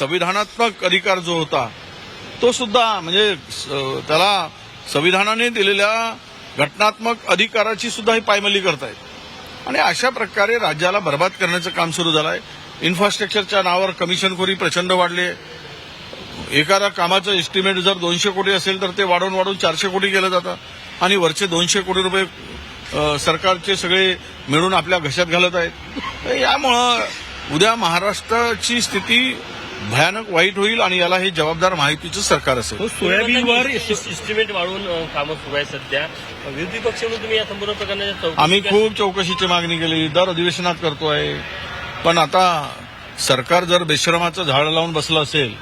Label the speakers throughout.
Speaker 1: संविधानात्मक अधिकार जो होता तो सुद्धा म्हणजे स- त्याला संविधानाने दिलेल्या घटनात्मक अधिकाराची सुद्धा ही पायमल्ली करतायत. आणि अशा प्रकारे राज्याला बर्बाद करण्याचं काम सुरू झालं आहे इन्फ्रास्ट्रक्चरच्या नावावर कमिशनखोरी प्रचंड वाढली एखाद्या कामाचं एस्टिमेट जर दोनशे कोटी असेल तर ते वाढवून वाढवून चारशे कोटी केलं जातं. आणि वरचे दोनशे कोटी रुपये सरकारचे सगळे मिळून आपल्या घशात घालत आहेत. यामुळं उद्या महाराष्ट्राची स्थिती भयानक वाईट होईल आणि याला हे जबाबदार माहितीचं सरकार असेल.
Speaker 2: हो सोयाबीनवर
Speaker 3: इस्टिमेट वाढवून कामं सुरू आहे सध्या. विरोधी पक्ष म्हणून तुम्ही या संपूर्ण प्रकरणाच्या चौकशी
Speaker 1: आम्ही खूप चौकशीची मागणी केली दर अधिवेशनात करतोय. पण आता सरकार जर बेश्रमाचं झाड लावून बसलं असेल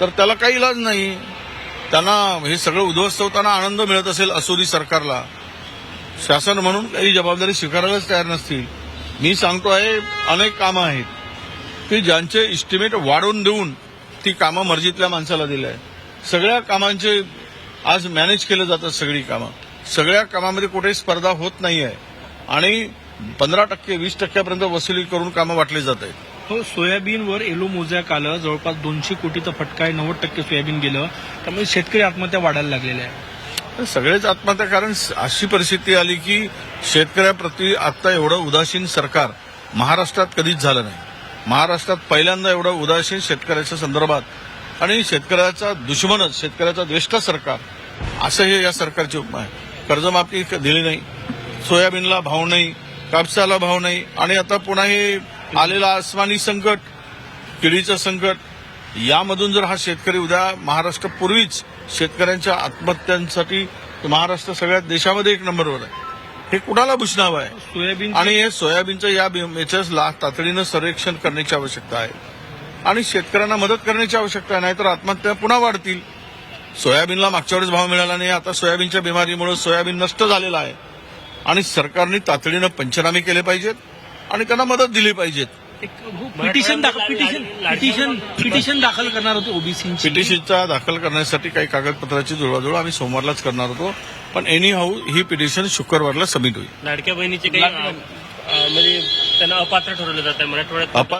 Speaker 1: तर त्याला काही इलाज नाही. त्यांना हे सगळं उद्ध्वस्त होताना आनंद मिळत असेल असोदी सरकारला. शासन म्हणून काही जबाबदारी स्वीकारायलाच तयार नसतील. मी सांगतो आहे अनेक कामं आहेत. की ज्यांचे इस्टिमेट वाढवून देऊन ती कामं मर्जीतल्या माणसाला दिलं आहे सगळ्या कामांचे आज मॅनेज केलं जातात सगळी कामं. सगळ्या कामामध्ये कुठेही स्पर्धा होत नाही आहे आणि पंधरा टक्के वीस टक्क्यापर्यंत वसुली करून कामं वाटली जात आहेत.
Speaker 2: हो सोयाबीनवर एलो मोजॅक आलं जवळपास दोनशे कोटीचा फटका आहे नव्वद टक्के सोयाबीन गेलं. त्यामुळे शेतकरी आत्महत्या वाढायला लागलेल्या आहे
Speaker 1: तर सगळेच आत्महत्या कारण अशी परिस्थिती आली की शेतकऱ्याप्रती आता एवढं उदासीन सरकार महाराष्ट्रात कधीच झालं नाही. महाराष्ट्रात पहिल्यांदा एवढं उदासीन शेतकऱ्याच्या संदर्भात आणि शेतकऱ्याचा दुश्मनच शेतकऱ्याचा द्वेष्ट सरकार असं हे या सरकारची उपमा आहे कर्जमाफी दिली नाही. सोयाबीनला भाव नाही कापसाला भाव नाही आणि आता पुन्हा हे आलेलं आसमानी संकट किडीचं संकट यामधून जर हा शेतकरी उद्या महाराष्ट्र पूर्वीच शेतकऱ्यांच्या आत्महत्यांसाठी महाराष्ट्र सगळ्या देशामध्ये एक नंबरवर आहे. हे कुणाला भूषणावं आहे?
Speaker 2: सोयाबीन
Speaker 1: आणि हे सोयाबीनचं या याचं ला- तातडीनं सर्वेक्षण करण्याची आवश्यकता आहे. आणि शेतकऱ्यांना मदत करण्याची आवश्यकता आहे नाहीतर आत्महत्या पुन्हा वाढतील. सोयाबीनला मागच्या वेळेस भाव मिळाला नाही आता सोयाबीनच्या बिमारीमुळे सोयाबीन नष्ट झालेलं आहे. आणि सरकारने तातडीनं पंचनामे केले पाहिजेत आणि त्यांना मदत दिली पाहिजेत.
Speaker 2: पिटिशन दाखल पिटिशन पिटिशन पिटिशन दाखल करणार होते ओबीसीची.
Speaker 1: पिटिशनचा दाखल करण्यासाठी काही कागदपत्राची जुळवाजुळव आम्ही सोमवारलाच करणार होतो. पण एनी हाऊ ही पिटिशन शुक्रवारला सबमिट होईल.
Speaker 3: लाडक्या बहिणीचे काही म्हणजे त्यांना अपात्र ठरवलं जात. आहे मराठवाड्यात
Speaker 1: आपण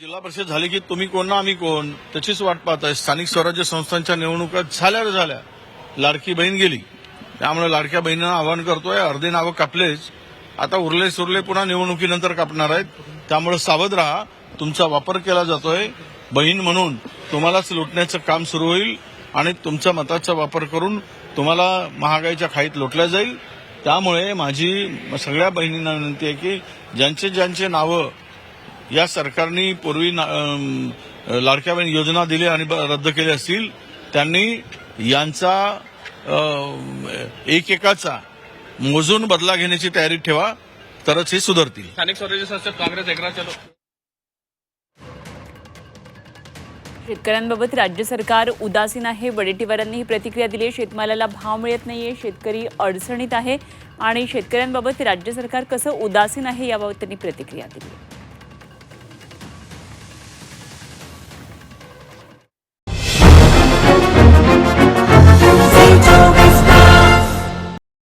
Speaker 1: जिल्हा परिषद झाली की तुम्ही कोण ना आम्ही कोण? त्याचीच वाट पाहत आहे स्थानिक स्वराज्य संस्थांच्या निवडणुका झाल्या रे झाल्या. लाडकी बहीण गेली. त्यामुळे लाडक्या बहिणींना आवाहन करतोय. अर्धे नावं कापलेच. आता उरले सुरले पुन्हा निवडणुकीनंतर कापणार आहेत. त्यामुळे सावध राहा. तुमचा वापर केला जातोय. बहीण म्हणून तुम्हालाच लुटण्याचं काम सुरू होईल आणि तुमच्या मताचा वापर करून तुम्हाला महागाईच्या खाईत लोटल्या जाईल. त्यामुळे माझी सगळ्या बहिणींना विनंती आहे की ज्यांचे ज्यांचे नावं या सरकारने पूर्वी ना- लाडक्या बहीण योजना दिली आणि ब- रद्द केली असतील त्यांनी यांचा एकेकाचा मोजून बदला घेण्याची तयारी ठेवा तरच हे सुधारतील.
Speaker 4: स्थानिक स्वराज्य संस्थेत काँग्रेस एकनाथ
Speaker 5: शेतकऱ्यांबाबत राज्य सरकार उदासीन आहे. वडेट्टीवारांनी ही प्रतिक्रिया दिली आहे. शेतमालाला भाव मिळत नाहीये. शेतकरी अडचणीत आहे. आणि शेतकऱ्यांबाबत राज्य सरकार कसं उदासीन आहे याबाबत त्यांनी प्रतिक्रिया दिली आहे.